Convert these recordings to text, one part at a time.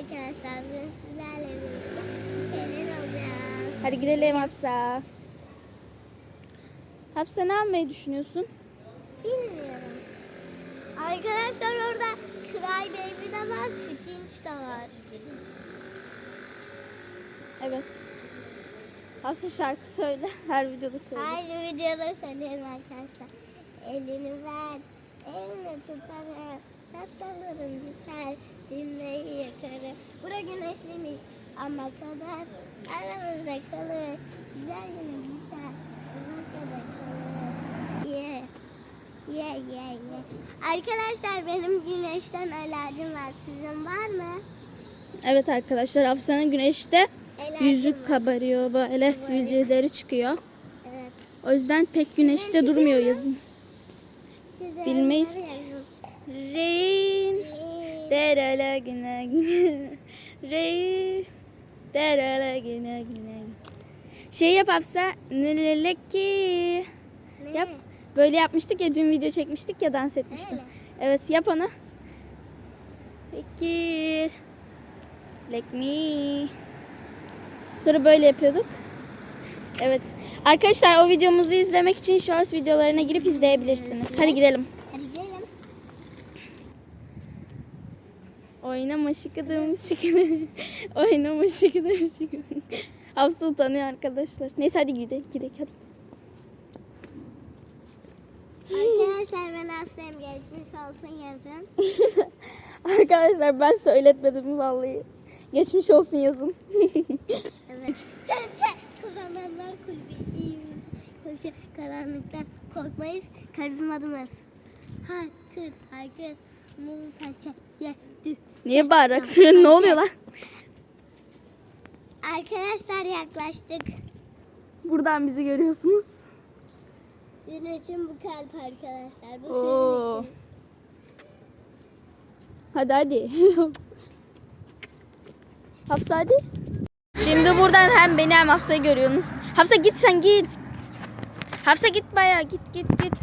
arkadaşlar. Bugün sizlerle birlikte bir şeyler alacağız. Hadi gidelim Hafsa. Hafsa ne almayı düşünüyorsun? Bilmiyorum. Arkadaşlar orada Cry Baby de var, Stitch de var. Evet. Hafsa şarkı söyle. Her videoda söyle. Aynı videoda söyleyelim arkadaşlar. Elini ver, elini tutarım. Biter, cümleyi yakarım. Bura güneşliymiş ama kadar aramızda kalır. Güzel günü biter, aramızda kalır. Ye, ye, ye, ye. Arkadaşlar benim güneşten alerjim var. Sizin var mı? Evet arkadaşlar Hafsa'nın güneşte Alerjim yüzü var. kabarıyor. Böyle sivilceleri çıkıyor. Evet. O yüzden pek güneşte durmuyor yazın. Size Bilmeyiz var ki. yazın. Rain. Derele güne güne. Rain. Derele güne güne. Şey yap Hafsa. Neleleki. Ne? Yap. Böyle yapmıştık ya dün video çekmiştik ya dans etmiştik. Öyle. Evet yap onu. Peki. Like me. Sonra böyle yapıyorduk. Evet. Arkadaşlar o videomuzu izlemek için shorts videolarına girip izleyebilirsiniz. Hadi gidelim. Hadi gidelim. Oynama şıkıdım şıkıdım. Oynama şıkıdım şıkıdım. Hafsa utanıyor arkadaşlar. Neyse hadi gidelim gidelim hadi. Arkadaşlar ben hastayım geçmiş olsun yazın. arkadaşlar ben söyletmedim vallahi. Geçmiş olsun yazın. Evet. Kazananlar kulübü iyi koşu karanlıktan korkmayız karizmadımız. Haykır haykır mutaça yedü. Niye bağırarak söylüyorsun? Ne oluyor lan? Arkadaşlar yaklaştık. Buradan bizi görüyorsunuz. Senin için bu kalp arkadaşlar. Bu Oo. senin için. Hadi hadi. Hafsa hadi. Şimdi buradan hem beni hem Hafsa'yı görüyorsunuz. Hafsa git sen git. Hafsa git bayağı git git git.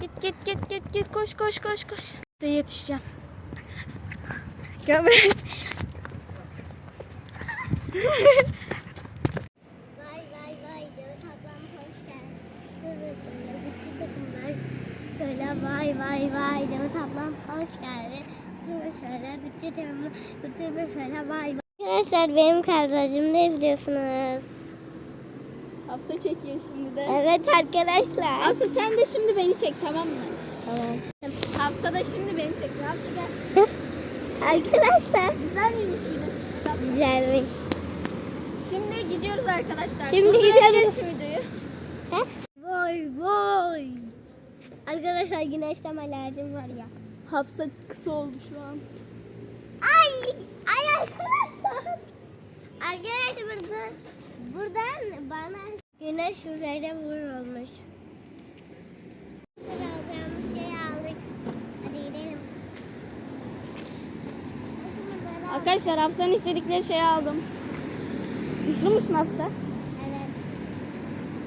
Git git git git git koş koş koş koş. Size yetişeceğim. Gel buraya. Vay vay vay Demet ablam hoş geldin. Şöyle bütün takımlar. Şöyle vay vay vay Demet ablam hoş geldin. Dur şöyle Gucci takımlar. Bir şöyle vay vay. Arkadaşlar benim kadrajım ne biliyorsunuz? Hafsa çekiyor şimdi de. Evet arkadaşlar. Hafsa sen de şimdi beni çek tamam mı? Tamam. Hafsa da şimdi beni çekiyor. Hafsa gel. Arkadaşlar. Güzel miymiş video çekmek? Güzelmiş. Şimdi gidiyoruz arkadaşlar. Şimdi gidelim. videoyu. He? Vay vay. Arkadaşlar güneşten alerjim var ya. Hafsa kısa oldu şu an. Ay, ay arkadaşlar. Arkadaşlar buradan, buradan bana güneş üzerine vurulmuş. Alacağımız şeyi aldık. Hadi gidelim. Arkadaşlar Hafsa'nın istedikleri şeyi aldım. Mutlu musun Hafsa? Evet.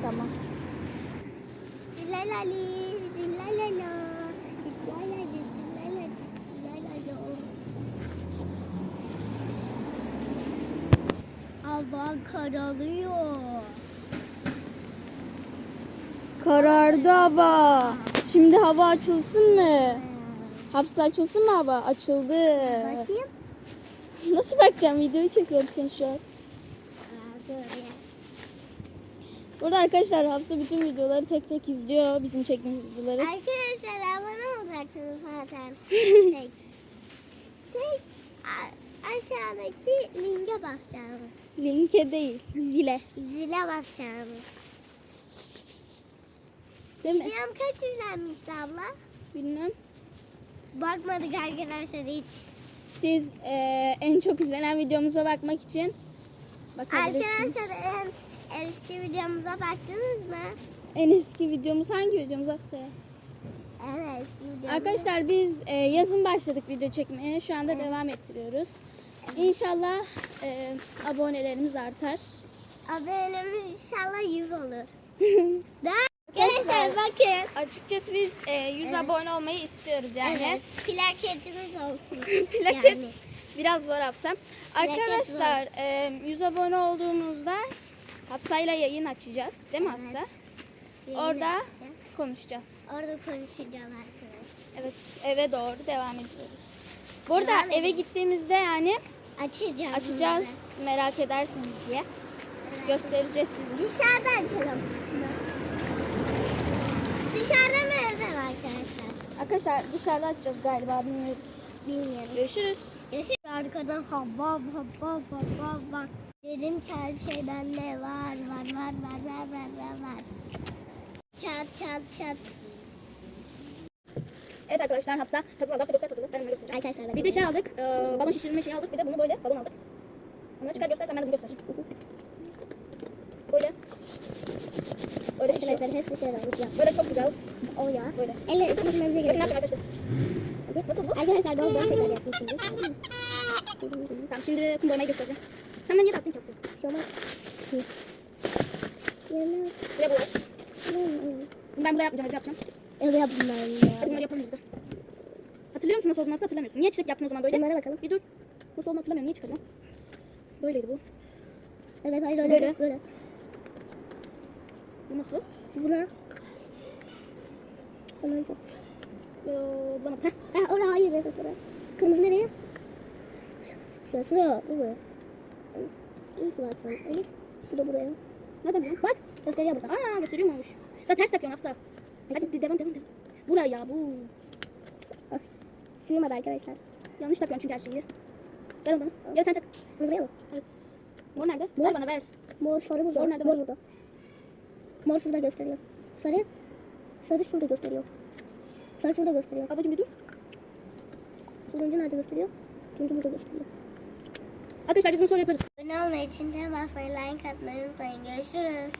Tamam. Dilalali, dilalala, dilalali, dilalali, dilalala. Hava kararıyor. Karardı hava. Şimdi hava açılsın mı? Hafsa açılsın mı hava? Açıldı. Bakayım. Nasıl bakacağım? Videoyu çekiyorum sen şu an. Burada arkadaşlar Hafsa bütün videoları tek tek izliyor. Bizim çektiğimiz videoları. Arkadaşlar abone olacaksınız zaten. Tek. Tek. Aşağıdaki linke basacağınız. Linke değil. Zile. Zile basacağınız. Değil mi? Videom kaç izlenmişti abla? Bilmem. Bakmadık arkadaşlar hiç. Siz eee, en çok izlenen videomuza bakmak için bakabilirsiniz. Arkadaşlar en eski videomuza baktınız mı? En eski videomuz hangi videomuz Hafsa? ya? En eski videomuza. Arkadaşlar biz e, yazın başladık video çekmeye. Şu anda devam ettiriyoruz. İnşallah e, abonelerimiz artar. Abonemiz inşallah 100 olur. Bakın. Açıkçası biz e, 100 abone olmayı istiyoruz yani. Evet. Plaketimiz olsun. Plaket Yani. Biraz zor Hafsa. Arkadaşlar e, 100 abone olduğumuzda Hafsa'yla yayın açacağız. Değil mi Hafsa? Yayın Orada açacağız. konuşacağız. Orada konuşacağım arkadaşlar. Evet eve doğru devam ediyoruz. Bu arada Devam eve edelim. gittiğimizde yani Açacağım. açacağız merak edersiniz diye. Göstereceğiz size. Dışarıda açalım. Dışarıda mı evde mi arkadaşlar? Arkadaşlar dışarıda açacağız galiba bilmiyoruz. Bilmiyorum. Görüşürüz. Yaşar arkadan habba habba habba bak. Dedim ki her şey bende var var var var var var var var. Çat çat çat. Evet arkadaşlar Hafsa hazırladı. Hafsa göster hazırladı. Ben onları göstereceğim. Arkadaşlar Bir de şey aldık. E, balon şişirme şeyi aldık. Bir de bunu böyle balon aldık. Onları çıkar göstersen ben de bunu göstereceğim. Böyle. Böyle şişiyor. Arkadaşlar hepsi şey olmuş. Böyle çok güzel. O ya. Böyle. Elle Bakın ne gerek yapacağım arkadaşlar. Nasıl bu? Arkadaşlar bol bol tekrar yapmışsınız. Tamam şimdi kum boyamayı göstereceğim. Sen de niye taktın ki Hafsa? Şu olmaz. Yana. Buraya boya. Ben burada yapmayacağım. Evde yapacağım. Öyle yaptım ben Hadi ya. bunları yapalım biz de. Hatırlıyor musun nasıl olduğunu Hafsa hatırlamıyorsun. Niye çiçek yaptın o zaman böyle? Bunlara bakalım. Bir dur. Nasıl olduğunu hatırlamıyorum. Niye çıkardın? Böyleydi bu. Evet hayır öyle. Böyle. Böyle. Bu nasıl? Buna. Hemen çok. Ee, bulamadım. Heh. Ha orada hayır evet orada. Kırmızı nereye? Şuraya şuraya. Bu buraya. İyi ki varsın. Elif. Bu da buraya. Nereden biliyorsun? Bak gösteriyor burada. Aa gösteriyormuş. Da ters takıyorsun Hafsa. Hadi de- devam devam devam. Buraya bu. Sığmadı arkadaşlar. Yanlış takıyorsun çünkü her şeyi. Ver onu bana. Ya sen tak. Bu buraya mı? Evet. Mor nerede? Mor. Ver bana ver. Mor sarı burada. Mor nerede? Mor burada. Mor şurada gösteriyor. Sarı. Sarı şurada gösteriyor. Sarı şurada gösteriyor. Babacım bir dur. Turuncu nerede gösteriyor? Turuncu burada gösteriyor. Arkadaşlar biz bunu sonra yaparız. Abone olmayı, çinten basmayı, like atmayı unutmayın. Görüşürüz.